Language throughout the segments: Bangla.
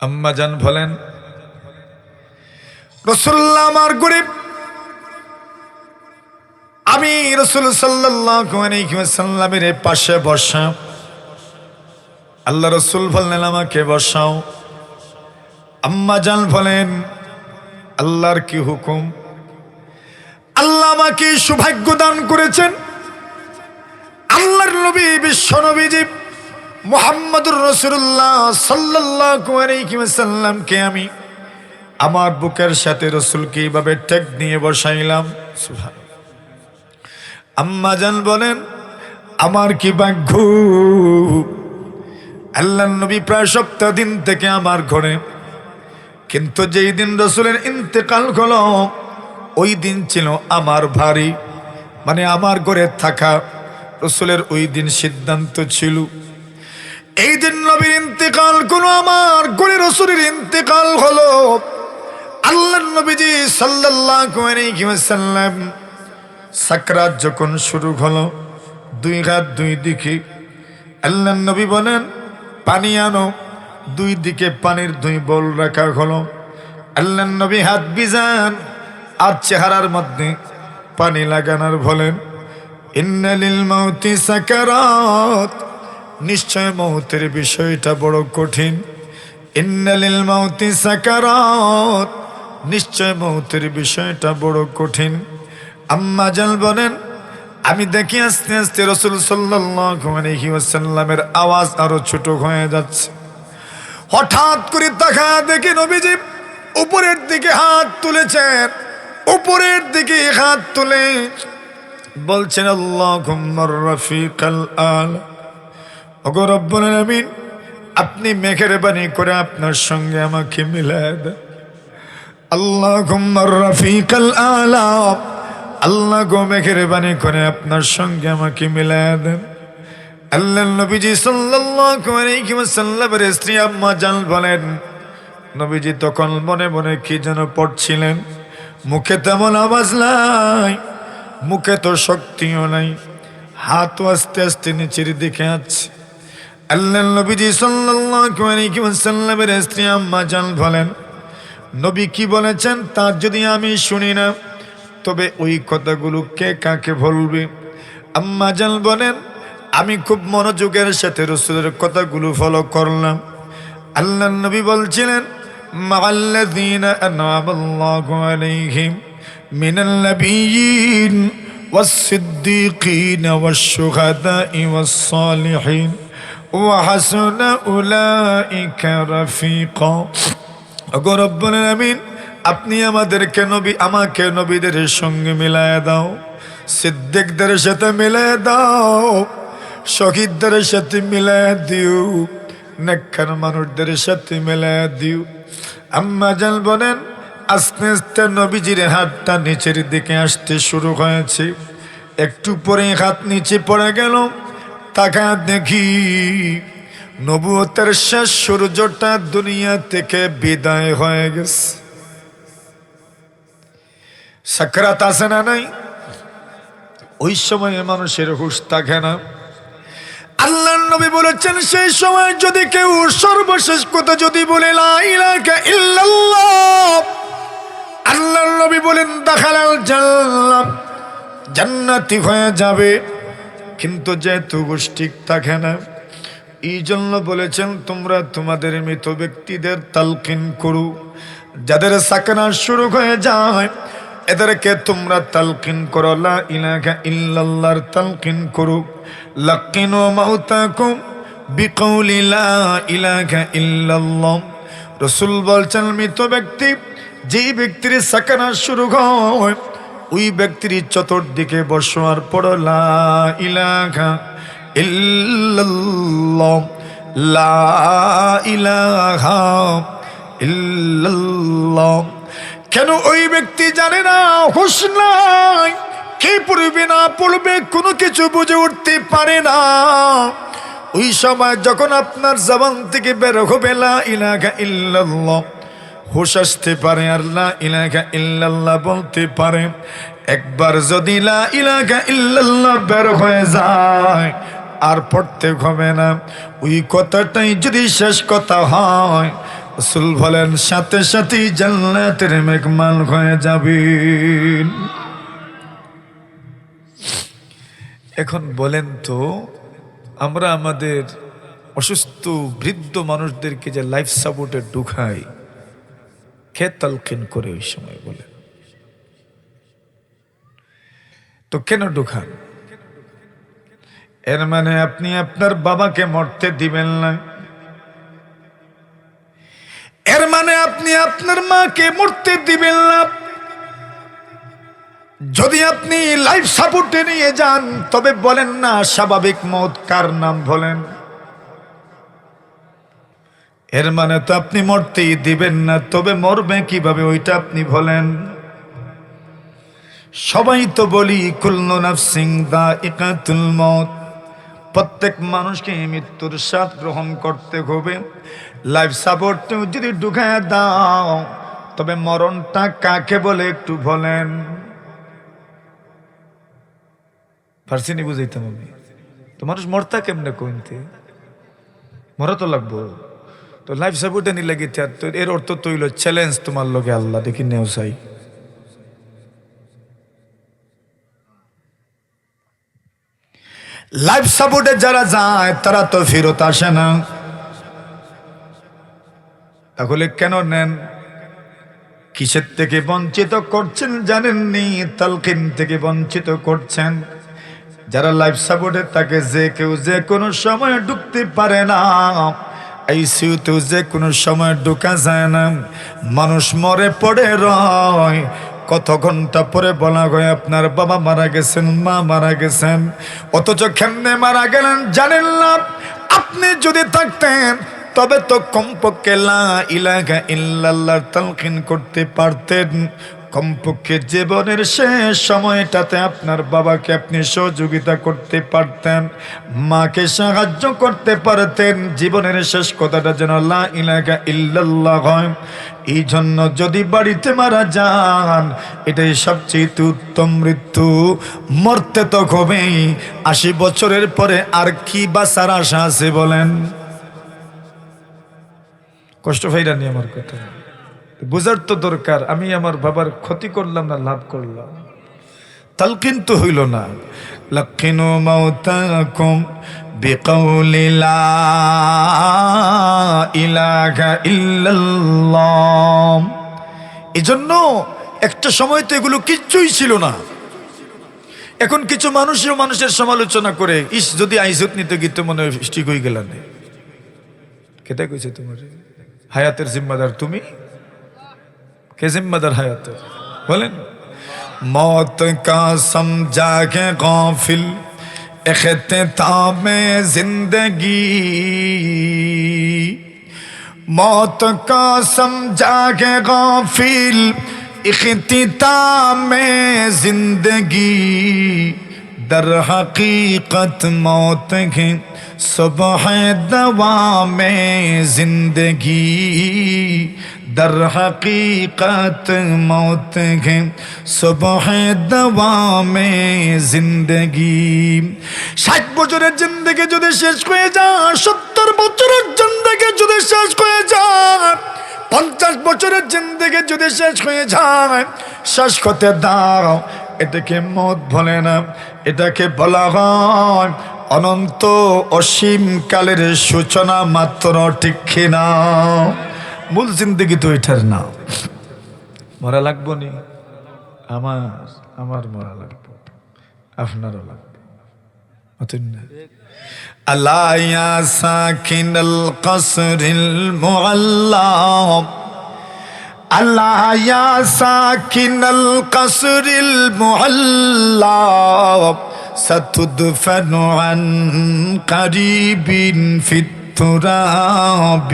আম্মা জান বলেন, রসুল্লাহ আমার গরিব। আমি রসুল সাল্লামের পাশে বসা আল্লাহ রসুল বললেন, আমাকে বসাও। আম্মা জান বলেন, আল্লাহর কি হুকুম? আল্লাহ আমাকে সৌভাগ্য দান করেছেন। আল্লাহর নবী, বিশ্ব নবীজি মোহাম্মদুর রসুল্লাহ সাল্লাহামকে আমি আমার বুকের সাথে রসুলকে এইভাবে টেক নিয়ে বসাইলাম। আম্মা জান বলেন, আমার কি ভাগ্য? আল্লাহ নবী প্রায় সপ্তাহ দিন থেকে আমার ঘরে। কিন্তু যেই দিন রসুলের ইন্তেকাল হলো, ওই দিন ছিল আমার ভারী মানে আমার ঘরে থাকা। রসুলের ওই দিন সিদ্ধান্ত ছিল এই দিন নবীর ইন্তেকাল কোন আমার ঘরে রসুলের ইন্তেকাল হলো। আল্লাহ নবীজি সাল্লাম সাকরাত যখন শুরু হলো, দুই হাত দুই দিকে আল্লাহ নবী বলেন, পানি আনো। দুই দিকে পানির দুই বল রাখা হলো। আল্লাহ নবী হাত বিজান আর চেহারার মধ্যে পানি লাগানোর বলেন, ইন্নালিল মাউতি সাকারাত। নিশ্চয় মৌতের বিষয়টা বড় কঠিন। ইন্নালিল মাউতি সাকারাত, নিশ্চয় মৌতের বিষয়টা বড় কঠিন। আম্মা জান বলেন, আমি দেখি আস্তে আস্তে রসুল সাল্লামের আওয়াজ আরও ছোট হয়ে যাচ্ছে। হঠাৎ করে তাকা দেখি নবীজি উপরের দিকে হাত তুলেছেন, উপরের দিকে হাত তুলে বলছেন আল্লাহ রফিক আল। আপনি মেঘের বাণী করে আপনার সঙ্গে আমাকে মিলায় দেন। আল্লাহ আলা আল্লাহ গো মেঘের বাণী করে আপনার সঙ্গে আমাকে মিলায় দেন। আল্লাহ নবীজি স্ত্রী আম্মা জান যেন মুখে তেমন মুখে তো শক্তিও নাই আস্তে আস্তে নিচের দিকে আছে। আল্লাহ নবীজি সাল্লাল্লাহু আলাইহি ওয়াসাল্লামের স্ত্রী আম্মা জান বলেন নবী কি বলেছেন তা যদি আমি শুনি না তবে ওই কথাগুলো কে কাকে বলবে আম্মা জান বলেন আমি খুব মনোযোগের সাথে রসুলের কথাগুলো ফলো করলাম আল্লাহ নবী বলছিলেন মাআল্লাযীনা আনআমাল্লাহু আলাইহিম মিনাল নাবিয়্যিন والصديقين والشهداء والصالحين وحسن أولئك رفيقا ওগো রব্বুল আমিন আপনি আমাদেরকে নবী আমাকে নবীদের সঙ্গে মিলায় দাও সিদ্দিকদের সাথে মিলায় দাও শহীদদের সাথে মিলায় দিও নেককার মানুষদের সাথে মিলায় দিও আম্মা জান বলেন আস্তে আস্তে নবীজির হাতটা নিচের দিকে আসতে শুরু হয়েছে একটু পরে হাত নিচে পড়ে গেল তাকা দেখি। নবুয়তের শেষ সূর্যটা দুনিয়া থেকে বিদায় হয়ে গেছে। সাকরাত আছে না নাই? ওই সময়ে মানুষের হুশ থাকে না। আল্লাহ নবী বলেছেন, সেই সময় যদি কেউ সর্বশেষ কথা যদি বলে আল্লাহ নবী বলেন, দাখালাল জান্নাতি হয়ে যাবে। কিন্তু যেহেতু ঠিক থাকে না এই জন্য বলেছেন, তোমরা তোমাদের মৃত ব্যক্তিদের তালকিন করু। যাদের সাকানা শুরু হয়ে যায়, এদেরকে তোমরা তালকিন করো। লা ইলাহা ইল্লাল্লাহর তালকিন করু। লাকিনু মাউতাকুম বিকৌলি লা ইলাহা ইল্লাল্লাহ। রসুল বলছেন, মৃত ব্যক্তি, যেই ব্যক্তির সাকানা শুরু হয় ওই ব্যক্তির চতুর্দিকে বসবার পর ইল্লাল্লাহ, লা কেন ওই ব্যক্তি জানে না? হুশ নাই। কে পড়বে না পড়বে কোনো কিছু বুঝে উঠতে পারে না। ওই সময় যখন আপনার জবান থেকে বের হবে, লা ইলাহা ইল্লাল্লাহ হুশ আসতে পারে আর লা ইলাহা ইল্লাল্লাহ বলতে পারে। একবার যদি লা ইলাহা ইল্লাল্লাহ বের হয়ে যায়, আর পড়তে হবে না। ওই কথাটাই যদি শেষ কথা হয়, রসুল বলেন, সাথে সাথেই জান্নাতের মেঘমাল হয়ে যাবেন এখন বলেন তো, আমরা আমাদের অসুস্থ, বৃদ্ধ মানুষদেরকে যে লাইফ সাপোর্টে ঢুকাই কে তালকিন করে ওই সময় বলে? তো কেন ঢুকান? এর মানে আপনি আপনার বাবাকে মরতে দিবেন না। এর মানে আপনি আপনার মাকে মরতে দিবেন না। যদি আপনি লাইফ সাপোর্টে নিয়ে যান, তবে বলেন না, স্বাভাবিক মত কার নাম বলেন? এর মানে তো আপনি মরতেই দিবেন না, তবে মরবে কীভাবে ওইটা আপনি বলেন? সবাই তো বলি, কুল্লু নাফসিং দা ইকাতুল মত প্রত্যেক মানুষকে মৃত্যুর স্বাদ গ্রহণ করতে হবে। লাইফ সাপোর্ট যদি ঢুকায় দাও, তবে মরণটা কাকে বলে একটু বলেন। বুঝাইতাম আমি। তো মানুষ মরতা কেমনে কইতে মরা তো লাগবো। তো লাইফ সাপোর্টে নি লাগে তো? এর অর্থ তো তৈল চ্যালেঞ্জ তোমার লগে আল্লাহ, দেখি নেও চাই লাইফ সাপোর্টে যারা যায়, তারা তো ফেরত আসে না। তাহলে কেন নেন? কিসের থেকে বঞ্চিত করছেন জানেননি? তালকিন থেকে বঞ্চিত করছেন। যারা লাইফ সাপোর্টে তাকে যে কেউ যে কোনো সময় ঢুকতে পারে না। আইসিউতেও যে কোনো সময় ঢুকা যায় না। মানুষ মরে পড়ে রয়। কত ঘণ্টা পরে বলা হয়, আপনার বাবা মারা গেছেন, মা মারা গেছেন। অথচ কেমনে মারা গেলেন জানেন না। আপনি যদি থাকতেন, তবে তো কমপক্ষে লা ইলাহা ইল্লাল্লাহর তালকিন করতে পারতেন। কমপক্ষে জীবনের শেষ সময়টাতে আপনার বাবাকে আপনি সহযোগিতা করতে পারতেন, মাকে সাহায্য করতে পারতেন। জীবনের শেষ কথাটা যেন লা ইলাহা ইল্লাল্লাহ হয়। এই জন্য যদি বাড়িতে মারা যান, এটাই সবচেয়ে উত্তম মৃত্যু। মরতে তো হবেই। আশি বছরের পরে আর কি বাঁচার আশা আছে বলেন? কষ্ট ভাইরানি আমার কথা। বোঝার তো দরকার। আমি আমার বাবার ক্ষতি করলাম না, লাভ করলাম। তাল কিন্তু হইল না। লক্ষিণু মাউতাকুম এজন্য একটা সময় তো এগুলো কিচ্ছুই ছিল না। এখন কিছু মানুষও মানুষের সমালোচনা করে, ইস, যদি আইজত নিতে গিয়ে তো মনে হয় ঠিক হয়ে গেল কেটা কইছে তোমার? হায়াতের জিম্মাদার তুমি? के जिम्मेदार हयात तो। बोलें मौत का समझा के गाफिल अख्ताब ज़िंदगी। मौत का समझा के गाफिल में ज़िंदगी। दर हकीकत मौत है صبح دوا میں زندگی در حقیقت موت ہے صبح دوا میں زندگی ষাট বছরের জিন্দগি যদি শেষ হয়ে যায় সত্তর বছরের জিন্দগি যদি শেষ হয়ে যায় পঞ্চাশ বছরের জিন্দগি যদি শেষ হয়ে যায় শেষ করতে দাঁড়াও, এটাকে মত বলে না, এটাকে বলা হয় অনন্ত অসীমকালের সূচনা মাত্র ঠিক না মূল জিন্দিগি তো এটার না। মরা লাগবো নি? আমার আমার মরা লাগবো। আপনারও লাগবে। আল্লাহ সাকিন আল কসরিল সাকিন আল কসরিল ستدفن عن قريب في التراب.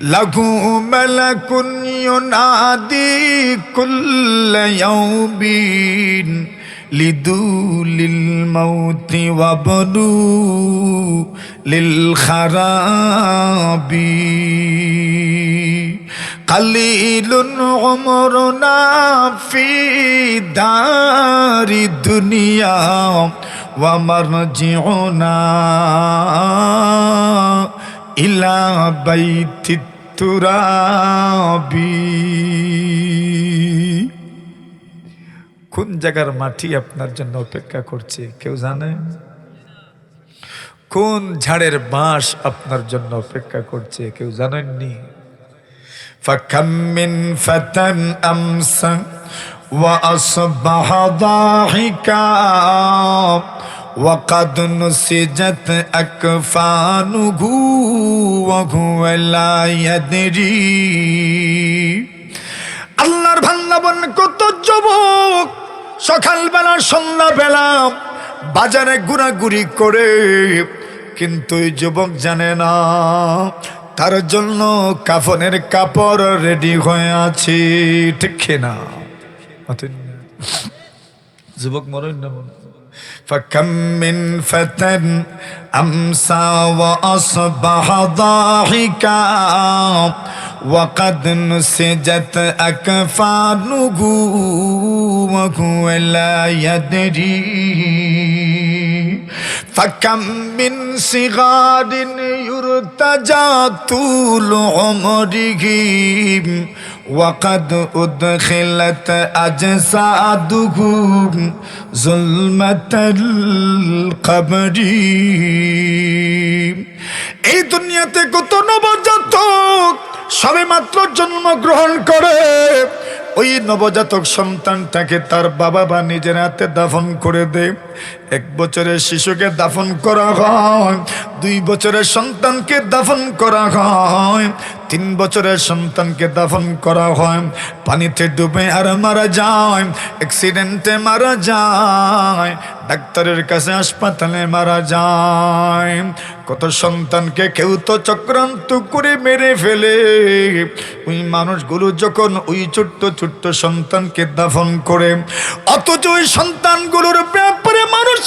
له ملك ينادي كل يوم لدول الموت وبدو للخراب. কালিলুন অমর ফি দারি দুনিয়া ওয়ামারজিউনা ইলা বাইতি তুরাবি। কোন জায়গার মাটি আপনার জন্য অপেক্ষা করছে, কেউ জানে? কোন ঝাড়ের বাঁশ আপনার জন্য অপেক্ষা করছে, কেউ জানেননি? فكم من فتى أمسى وأصبح ضاحكا وقد نسجت أكفانه وهو لا يدري আল্লাহর ভান্দাবন কত যুবক সকালবেলা সন্ধ্যাবেলা বাজারে ঘোরাঘুরি করে কিন্তু এই যুবক জানে না তার জন্য কাফনের কাপড় রেডি হয়ে আছে ঠিক না মাথেন না। যুবক মরেন না মনে فكم من فتى أمسى وأصبح ضاحكا وقد نسجت أكفانه وهو لا يدري فكم من صغار يرتجى طول عمره وقد أدخلت أجسادهم ظلمة القبر এই দুনিয়াতে কত নবজাতক সবে মাত্র জন্মগ্রহণ করে ওই নবজাতক সন্তানটাকে তার বাবা বা নিজের হাতে দাফন করে দেয় এক বছরের শিশুকে দাফন করা হয়, দুই বছরের সন্তানকে দাফন করা হয়, তিন বছরের সন্তানকে দাফন করা হয়। পানিতে ডুবে আর মারা যায় অ্যাক্সিডেন্টে মারা যায়, ডাক্তারের কাছে হাসপাতালে মারা যায়। কত সন্তানকে কেউ তো চক্রান্ত করে মেরে ফেলে। ওই মানুষগুলো যখন ওই ছোট্ট ছোট্ট সন্তানকে দাফন করে, অথচ ওই সন্তানগুলোর ব্যাপারে মানুষের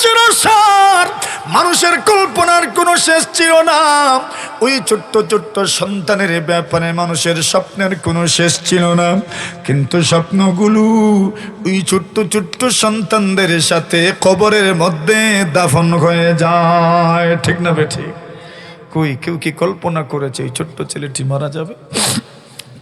মানুষের কল্পনার কোনো শেষ ছিল না। ওই ছোট্ট ছোট্ট সন্তানের ব্যাপারে মানুষের স্বপ্নের কোনো শেষ ছিল না। কিন্তু স্বপ্নগুলো ওই ছোট্ট ছোট্ট সন্তানদের সাথে কবরের মধ্যে দাফন হয়ে যায়। ঠিক না বেঠিক কই, কেউ কি কল্পনা করেছে ওই ছোট্ট ছেলেটি মারা যাবে?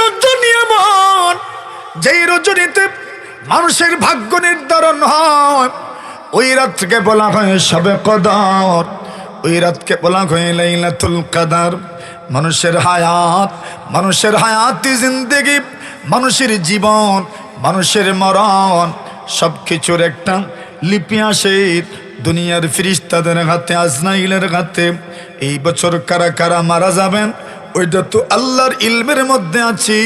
রজনী এমন যেই রজনীতে মানুষের ভাগ্য নির্ধারণ হয়, ওই রাতকে বলা হয় সবে কদর। ওই রাতকে বলা হয় লাইলাতুল কাদার। মানুষের হায়াত, মানুষের হায়াতি জিন্দেগি, মানুষের জীবন, মানুষের মরণ সব কিছুর একটা লিপি আসে দুনিয়ার ফিরিস্তাদের হাতে, আজনাইলের হাতে। এই বছর কারা কারা মারা যাবেন? ওইটা তো আল্লাহর ইলমের মধ্যে আছি।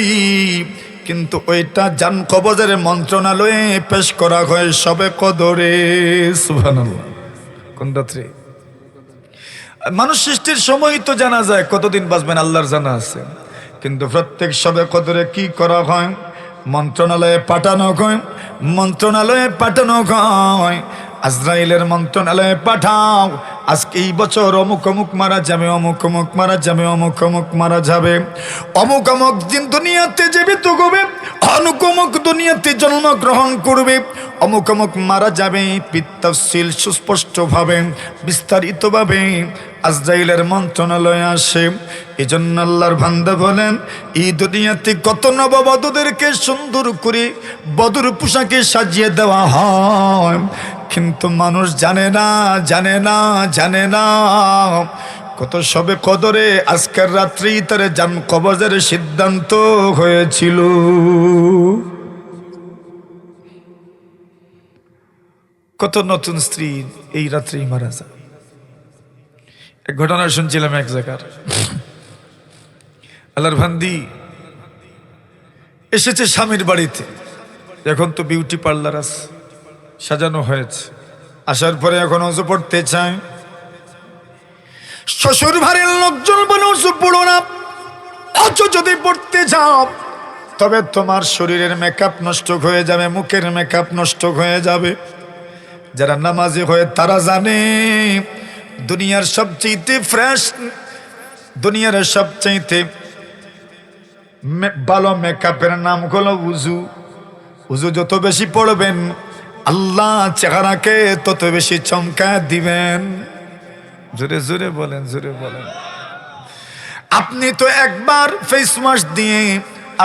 কিন্তু ওইটা জান কবজের মন্ত্রণালয়ে পেশ করা হয় সবে কদরে। সুবহানাল্লাহ। মানুষ সৃষ্টির সময় তো জানা যায় কতদিন বাঁচবেন আল্লাহর জানা আছে। কিন্তু প্রত্যেক সবে কদরে কি করা হয়? মন্ত্রণালয়ে পাঠানো হয়, মন্ত্রণালয়ে পাঠানো হয়। আজরাইলের মন্ত্রণালয়ে পাঠাও আজকে এই বছর অমুক অমুক মারা যাবে, অমুক অমুক মারা যাবে, অমুক অমুক মারা যাবে। অমুক অমুক দিন দুনিয়াতে জীবিত হবে অমুক অমুক দুনিয়াতে জন্মগ্রহণ করবে। অমুক অমুক মারা যাবে, পিত্তশীল সুস্পষ্টভাবে, বিস্তারিতভাবে আজরাইলের মন্ত্রণালয়ে আসে। এই জন্য আল্লাহর ভান্দা বলেন, এই দুনিয়াতে কত নববধূদেরকে সুন্দর করে বদর পোশাকে সাজিয়ে দেওয়া হয়। কিন্তু মানুষ জানে না জানে না জানে না। কত সবে কদরে আজকের রাত্রি তার জান কবজের সিদ্ধান্ত হয়েছিল। কত নতুন স্ত্রী এই রাত্রেই মারা যায়। এক ঘটনা শুনছিলাম এক জায়গার। আল্লাহর ভান্দি এসেছে স্বামীর বাড়িতে। এখন তো বিউটি পার্লার আছে। সাজানো হয়েছে। আসার পরে এখন অজু পড়তে চায়। শ্বশুর ভারের লোকজন বলে উঁচু পড়ো না। অচ যদি পড়তে যাও, তবে তোমার শরীরের মেকআপ নষ্ট হয়ে যাবে, মুখের মেকআপ নষ্ট হয়ে যাবে। যারা নামাজি হয়ে তারা জানে, দুনিয়ার সবচেয়ে ফ্রেশ দুনিয়ার সবচেয়ে ভালো মেকআপের নাম হলো উজু। উজু যত বেশি পড়বেন আল্লাহ চেহারাকে তত বেশি চমকা দিবেন। জোরে জোরে বলেন জোরে বলেন। আপনি তো একবার ফেস ওয়াশ দিয়ে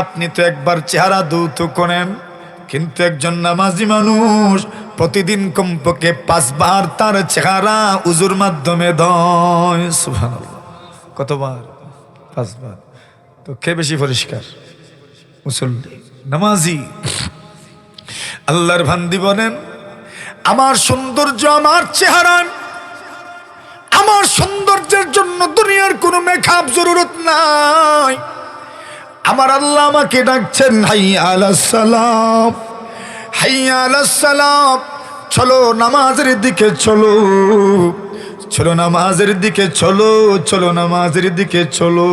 আপনি তো একবার চেহারা দৌত করেন, কিন্তু একজন নামাজি মানুষ প্রতিদিন কমপক্ষে পাঁচবার তার চেহারা উজুর মাধ্যমে কতবার? পাঁচবার। তো কে বেশি পরিষ্কার? মুসল্লি। নামাজি। আল্লাহর ভান্দি বলেন, আমার সৌন্দর্য আমার চেহারা। আমার সৌন্দর্যের জন্য দুনিয়ার কোনো মেকআপ জরুরত নাই। আমার আল্লাহ আমাকে ডাকছেন হাই আলাসালাম হাই আলাসালাম চলো নামাজের দিকে চলো চলো নামাজের দিকে চলো চলো নামাজের দিকে চলো।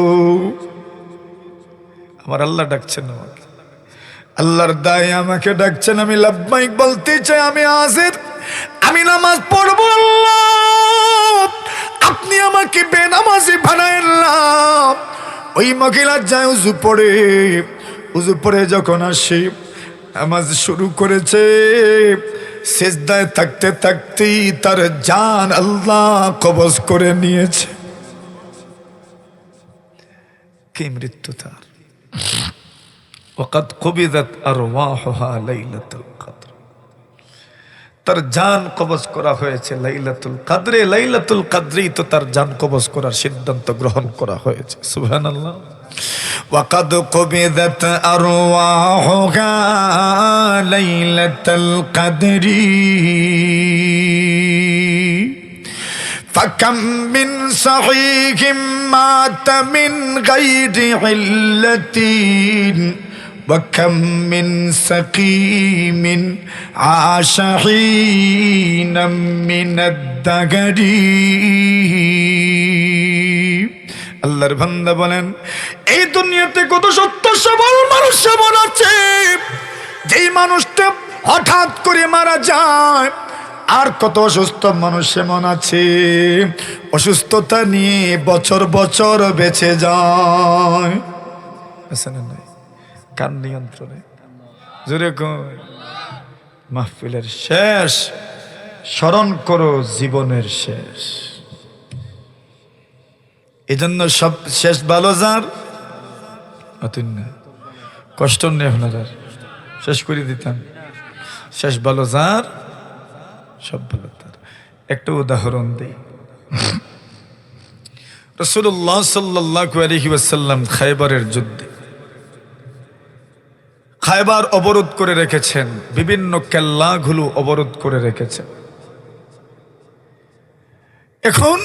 আমার আল্লাহ ডাকছেন আমাকে আল্লাহর দায় আমাকে ডাকছেন, আমি লাভবাহিক বলতে চাই, আমি আজের আমি নামাজ পড়ব আপনি আমাকে বেনামাজি বানাইলাম ওই মহিলা যায় উজু পড়ে। উজু পড়ে যখন আসে, নামাজ শুরু করেছে। শেষদায় থাকতে থাকতেই তার জান আল্লাহ কবজ করে নিয়েছে। কি মৃত্যু তার? وقد قبضت أرواحها ليلة القدر তার জান কবজ করা হয়েছে লাইলাতুল কাদরে লাইলাতুল কাদরেই তো তার জান কবজ করার সিদ্ধান্ত গ্রহণ করা হয়েছে সুবহানাল্লাহ وقد قبضت أرواحها ليلة القدر فكم من صحيح مات من غير علة وكم من سقيم عاش حينا من الدهر আল্লাহর বান্দা বলেন এই দুনিয়াতে কত সত্য সবল মানুষ সবল আছে যেই মানুষটা হঠাৎ করে মারা যায় আর কত অসুস্থ মানুষ এমন আছে অসুস্থতা নিয়ে বছর বছর বেঁচে যায় আছে না নাই? কার নিয়ন্ত্রণে জোরে মাহফিলের শেষ, স্মরণ করো জীবনের শেষ। এজন্য সব শেষ ভালো যার কষ্ট নেই শেষ করে দিতাম। শেষ ভালো যার, সব ভালো তার। একটা উদাহরণ দিই। রসুল্লাহ সাল্লাহ আলহি ওয়াসাল্লাম খাইবারের যুদ্ধে খাইবার অবরোধ করে রেখেছেন, বিভিন্ন কেল্লাগুলো অবরোধ করে রেখেছেন। এখন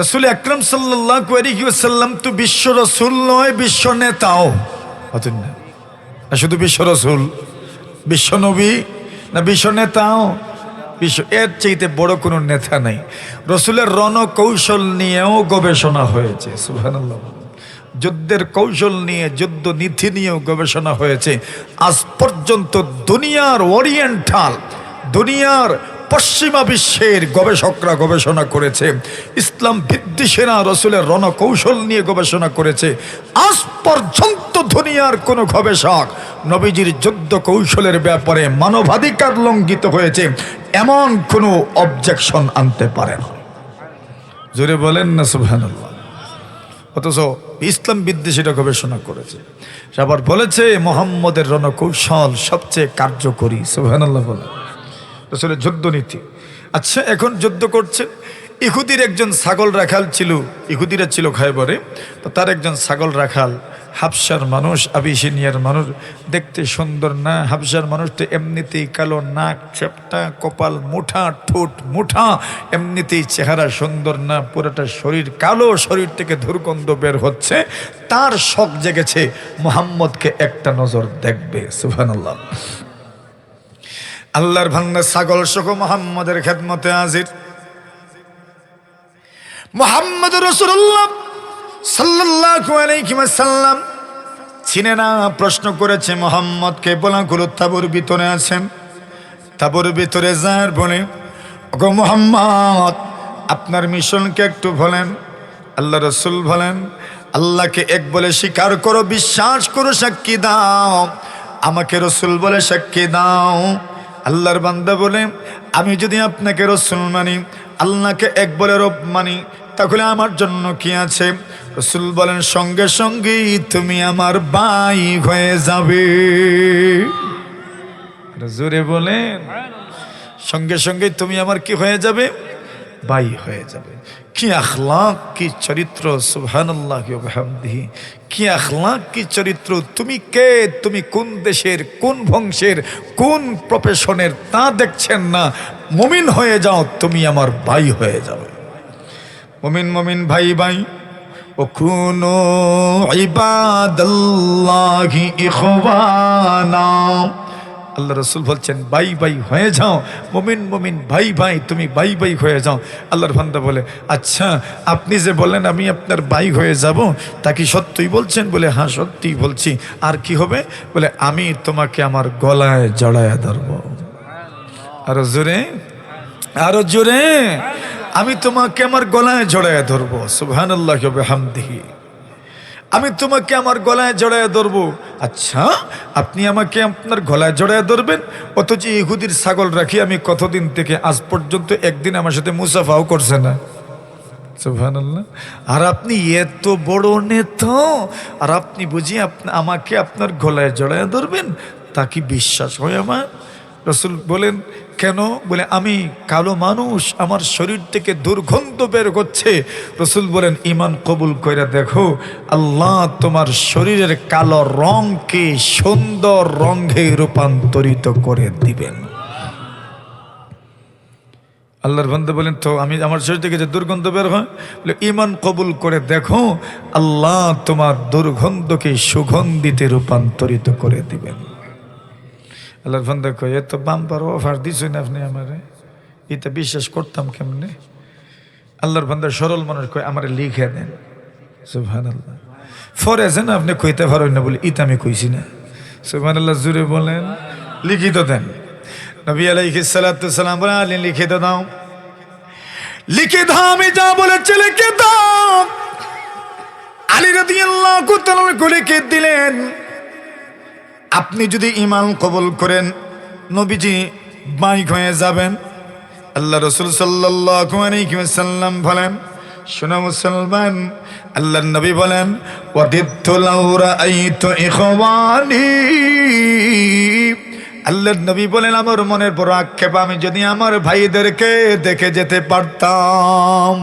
রসুল আকরম সাল্লাম তো বিশ্ব রসুল নয়, বিশ্ব নেতাও। শুধু বিশ্ব রসুল, বিশ্ব নবী, না বিশ্ব নেতাও, বিশ্ব, এর চাইতে বড় কোনো নেতা নাই। রসুলের রণকৌশল নিয়েও গবেষণা হয়েছে, সুবহানাল্লাহ। যুদ্ধের কৌশল নিয়ে যুদ্ধ নীতি নিয়েও গবেষণা হয়েছে। আজ পর্যন্ত দুনিয়ার ওরিয়েন্টাল, দুনিয়ার পশ্চিমা বিশ্বের গবেষকরা গবেষণা করেছে। ইসলাম বিদ্বেষেরা রসুলের রণকৌশল নিয়ে গবেষণা করেছে। আজ পর্যন্ত দুনিয়ার কোনো গবেষক নবীজির যুদ্ধ কৌশলের ব্যাপারে মানবাধিকার লঙ্ঘিত হয়েছে, এমন কোনো অবজেকশন আনতে পারে না। জোরে বলেন না, সুবহানাল্লাহ। অথচ ইসলাম বিদ্বেষীরা গবেষণা করেছে। আবার বলেছে, মোহাম্মদের রণকৌশল সবচেয়ে কার্যকরী সোহানাল্লাহ বলে। আসলে যুদ্ধ নীতি আচ্ছা এখন যুদ্ধ করছে। ইহুদির একজন ছাগল রাখাল ছিল, ইহুদিরা ছিল খাইবরে, তো তার একজন ছাগল রাখাল হাফসার মানুষ, আবিসিনিয়ার মানুষ, দেখতে সুন্দর না, হাফসার মানুষ তো এমনিতেই কালো নাক চেপটা কপাল মুঠা, ঠোঁট মুঠা, এমনিতেই চেহারা সুন্দর না, পুরোটা শরীর কালো, শরীর থেকে দুর্গন্ধ বের হচ্ছে, তার শখ জেগেছে মোহাম্মদকে একটা নজর দেখবে, সুবহানাল্লাহ। আল্লাহর ভাঙ্গা ছাগল সহ মোহাম্মদের খেদমতে হাজির। মোহাম্মদ রসুল্লাহ ওয়াসাল্লাম চিনে না প্রশ্ন করেছে মোহাম্মদকে বলা গুলো তাবুর ভিতরে আছেন? তাবুর ভিতরে যার বলে, ওগো মোহাম্মদ, আপনার মিশনকে একটু বলেন। আল্লাহ রসুল বলেন, আল্লাহকে এক বলে স্বীকার করো, বিশ্বাস করো, সাক্ষী দাও। আমাকে রসুল বলে সাক্ষী দাও। আল্লাহর বান্দা বলে, আমি যদি আপনাকে রসুল মানি, আল্লাহকে এক বলে রব মানি, তাহলে আমার জন্য কি আছে? রসুল বলেন, সঙ্গে সঙ্গেই তুমি আমার বাই হয়ে যাবে। জোরে বলেন। সঙ্গে সঙ্গে তুমি আমার কি হয়ে যাবে? বাই হয়ে যাবে। কি আখলাক, কি চরিত্র, সুবহানাল্লাহ কি আখলাক, কি চরিত্র, তুমি কে? তুমি কোন দেশের, কোন বংশের, কোন প্রফেশনের তা দেখছেন না। মুমিন হয়ে যাও, তুমি আমার ভাই হয়ে যাবে। মমিন মমিন, ভাই ভাই। وكونوا عباد الله إخوانا আল্লাহ রসুল বলছেন বাই বাই হয়ে যাও মমিন মমিন ভাই ভাই তুমি বাই বাই হয়ে যাও আল্লাহর ভান্দা বলে আচ্ছা আপনি যে বলেন আমি আপনার ভাই হয়ে যাব তা কি সত্যই বলছেন বলে হ্যাঁ সত্যিই বলছি আর কি হবে বলে আমি তোমাকে আমার গলায় জড়ায় ধরবো আরো জোরে আরো জোরে আমি তোমাকে আমার গলায় জড়ায় ধরবো সুবহান আল্লাহ হামদিহি আমি তোমাকে আমার গলায় জড়ায় ধরবো। আচ্ছা আপনি আমাকে আপনার গলায় জড়ায় ধরবেন? অথচ ইহুদির ছাগল রাখি আমি কতদিন থেকে আজ পর্যন্ত একদিন আমার সাথে মুসাফাও করছে না। সুবহানাল্লাহ। আর আপনি এত বড় নেতা, আর আপনি বুঝি আমাকে আপনার গলায় জড়ায় ধরবেন? তা কি বিশ্বাস হয় আমার? রসুল বলেন কেন? বলে, আমি কালো মানুষ, আমার শরীর থেকে দুর্গন্ধ বের করছে রসুল বলেন ইমান কবুল করে দেখো, আল্লাহ তোমার শরীরের কালো রংকে সুন্দর রঙে রূপান্তরিত করে দিবেন। আল্লাহর বন্ধু বলেন, তো আমি আমার শরীর থেকে যে দুর্গন্ধ বের হয়? বলে ইমান কবুল করে দেখো, আল্লাহ তোমার দুর্গন্ধকে সুগন্ধিতে রূপান্তরিত করে দিবেন। আল্লাহর বন্ধু কয় এ তো বাম্পার অফার দিছই না আপনি আমারে? এটা বিশ্বাস করতাম কেমনে? আল্লাহর বন্ধু সরল মানুষ কয়, আমারে লিখে দেন। সুবহান আল্লাহ ফরে না আপনি কইতে পারেন না বলে ইতা আমি কইছি না। সুবহান আল্লাহ জুড়ে বলেন, লিখিত দেন। নবী আলাইহিস সালাতু সালাম বলেন আলী লিখে দাও। লিখে দাও, আমি যা বলেছি লিখে দাও। আলী রাদিয়াল্লাহু তাআলা লিখে দিলেন? আপনি যদি ইমান কবুল করেন, নবীজি বাইক হয়ে যাবেন। আল্লাহ রসুল সাল্লাম বলেন, শোনা মুসলমান, আল্লাহ নবী বলেন আল্লাহ নবী বলেন, আমার মনের বড় আক্ষেপ, আমি যদি আমার ভাইদেরকে দেখে যেতে পারতাম।